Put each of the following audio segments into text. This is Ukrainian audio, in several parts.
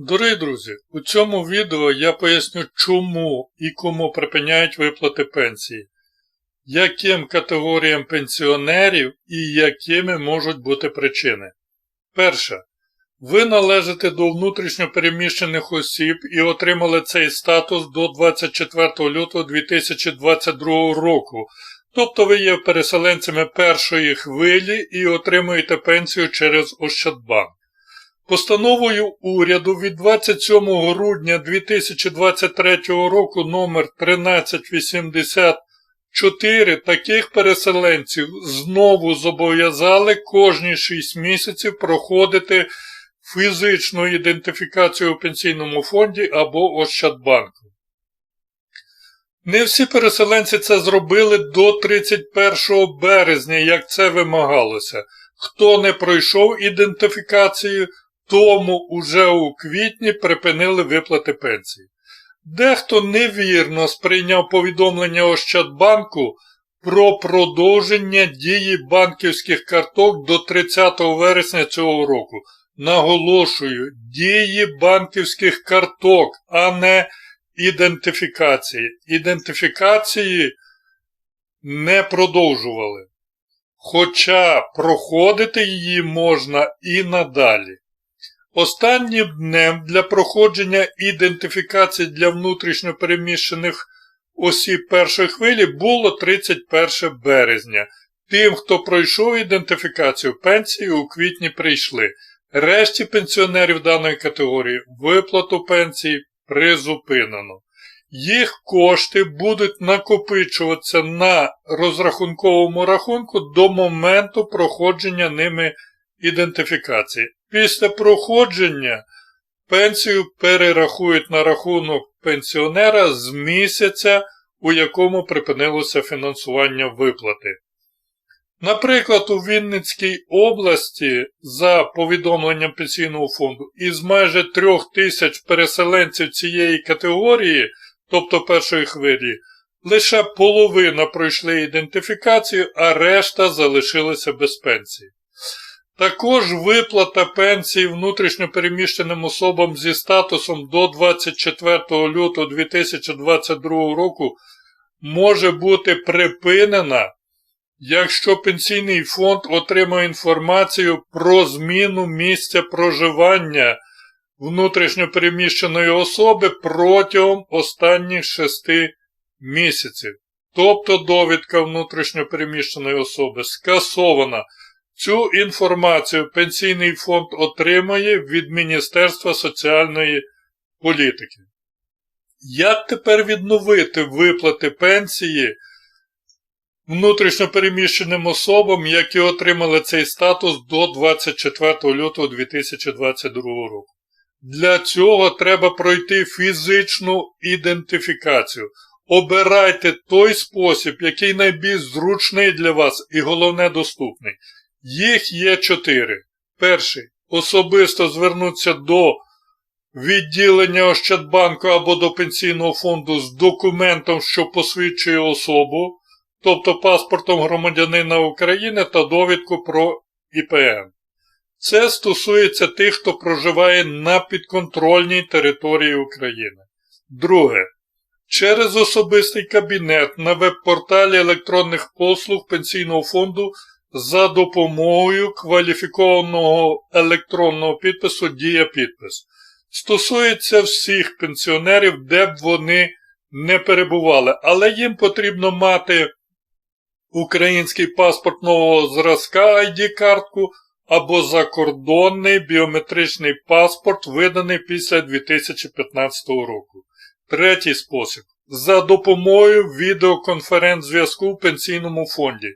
Дорогі друзі, у цьому відео я поясню, чому і кому припиняють виплати пенсії, яким категоріям пенсіонерів і якими можуть бути причини. Перше. Ви належите до внутрішньопереміщених осіб і отримали цей статус до 24 лютого 2022 року. Тобто ви є переселенцями першої хвилі і отримуєте пенсію через Ощадбанк. Постановою уряду від 27 грудня 2023 року номер 1384 таких переселенців знову зобов'язали кожні 6 місяців проходити фізичну ідентифікацію у пенсійному фонді або Ощадбанку. Не всі переселенці це зробили до 31 березня, як це вимагалося. Хто не пройшов ідентифікацію, тому уже у квітні припинили виплати пенсії. Дехто невірно сприйняв повідомлення Ощадбанку про продовження дії банківських карток до 30 вересня цього року. Наголошую, дії банківських карток, а не ідентифікації. Ідентифікації не продовжували. Хоча проходити її можна і надалі. Останнім днем для проходження ідентифікації для внутрішньопереміщених осіб першої хвилі було 31 березня. Тим, хто пройшов ідентифікацію пенсії, у квітні прийшли. Решті пенсіонерів даної категорії виплату пенсії призупинено. Їх кошти будуть накопичуватися на розрахунковому рахунку до моменту проходження ними ідентифікації. Після проходження пенсію перерахують на рахунок пенсіонера з місяця, у якому припинилося фінансування виплати. Наприклад, у Вінницькій області, за повідомленням пенсійного фонду, із майже трьох тисяч переселенців цієї категорії, тобто першої хвилі, лише половина пройшли ідентифікацію, а решта залишилися без пенсії. Також виплата пенсії внутрішньопереміщеним особам зі статусом до 24 лютого 2022 року може бути припинена, якщо пенсійний фонд отримає інформацію про зміну місця проживання внутрішньопереміщеної особи протягом останніх 6 місяців. Тобто довідка внутрішньопереміщеної особи скасована. Цю інформацію Пенсійний фонд отримає від Міністерства соціальної політики. Як тепер відновити виплати пенсії внутрішньопереміщеним особам, які отримали цей статус до 24 лютого 2022 року? Для цього треба пройти фізичну ідентифікацію. Обирайте той спосіб, який найбільш зручний для вас і головне доступний. Їх є чотири. Перший. Особисто звернутися до відділення Ощадбанку або до пенсійного фонду з документом, що посвідчує особу, тобто паспортом громадянина України та довідку про ІПН. Це стосується тих, хто проживає на підконтрольній території України. Друге. Через особистий кабінет на веб-порталі електронних послуг Пенсійного фонду за допомогою кваліфікованого електронного підпису Дія підпис. Стосується всіх пенсіонерів, де б вони не перебували, але їм потрібно мати український паспорт нового зразка ID-картку або закордонний біометричний паспорт, виданий після 2015 року. Третій спосіб. За допомогою відеоконференц-зв'язку в пенсійному фонді.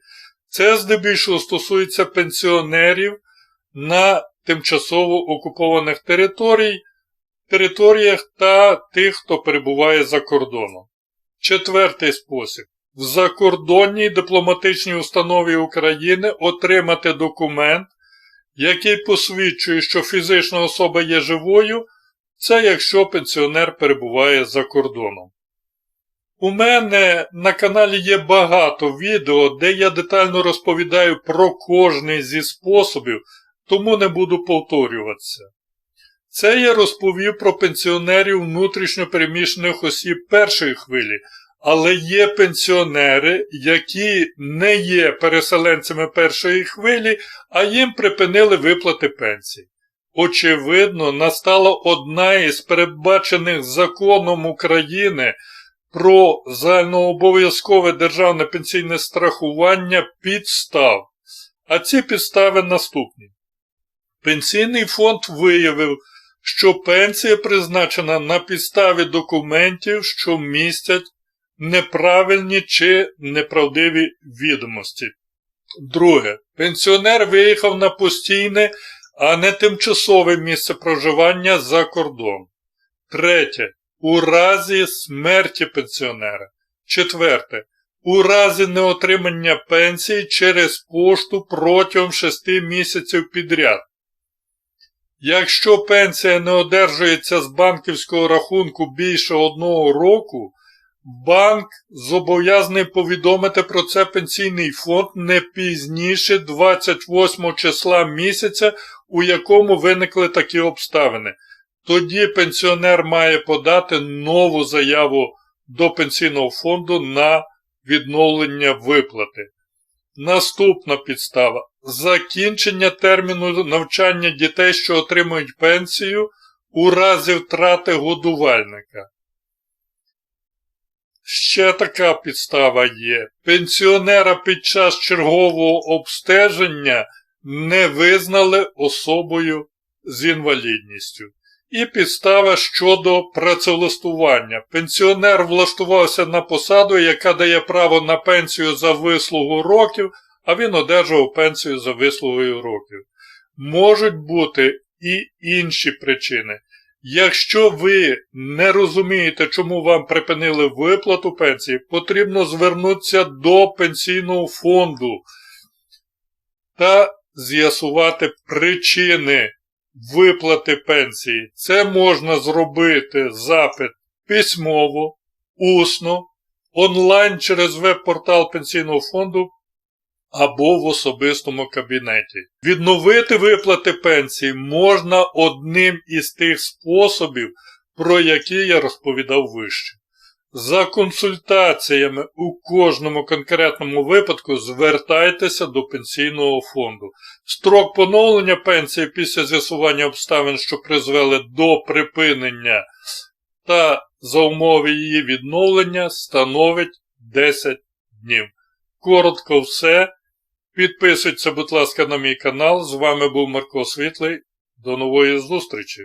Це здебільшого стосується пенсіонерів на тимчасово окупованих територій, територіях та тих, хто перебуває за кордоном. Четвертий спосіб. В закордонній дипломатичній установі України отримати документ, який посвідчує, що фізична особа є живою, це якщо пенсіонер перебуває за кордоном. У мене на каналі є багато відео, де я детально розповідаю про кожний зі способів, тому не буду повторюватися. Це я розповів про пенсіонерів внутрішньопереміщених осіб першої хвилі, але є пенсіонери, які не є переселенцями першої хвилі, а їм припинили виплати пенсій. Очевидно, настала одна із передбачених законом України про загальнообов'язкове державне пенсійне страхування підстав. А ці підстави наступні. Пенсійний фонд виявив, що пенсія призначена на підставі документів, що містять неправильні чи неправдиві відомості. Друге. Пенсіонер виїхав на постійне, а не тимчасове місце проживання за кордон. Третє. У разі смерті пенсіонера. Четверте. У разі неотримання пенсії через пошту протягом 6 місяців підряд. Якщо пенсія не одержується з банківського рахунку більше одного року, банк зобов'язаний повідомити про це пенсійний фонд не пізніше 28 числа місяця, у якому виникли такі обставини. Тоді пенсіонер має подати нову заяву до пенсійного фонду на відновлення виплати. Наступна підстава. Закінчення терміну навчання дітей, що отримують пенсію у разі втрати годувальника. Ще така підстава є. Пенсіонера під час чергового обстеження не визнали особою з інвалідністю. І підстава щодо працевлаштування. Пенсіонер влаштувався на посаду, яка дає право на пенсію за вислугу років, а він одержував пенсію за вислугою років. Можуть бути і інші причини. Якщо ви не розумієте, чому вам припинили виплату пенсії, потрібно звернутися до пенсійного фонду та з'ясувати причини виплати пенсії. Це можна зробити запит письмово, усно, онлайн через веб-портал пенсійного фонду або в особистому кабінеті. Відновити виплати пенсії можна одним із тих способів, про які я розповідав вище. За консультаціями у кожному конкретному випадку звертайтеся до пенсійного фонду. Строк поновлення пенсії після з'ясування обставин, що призвели до припинення та за умови її відновлення, становить 10 днів. Коротко все. Підписуйтесь, будь ласка, на мій канал. З вами був Марко Світлий. До нової зустрічі!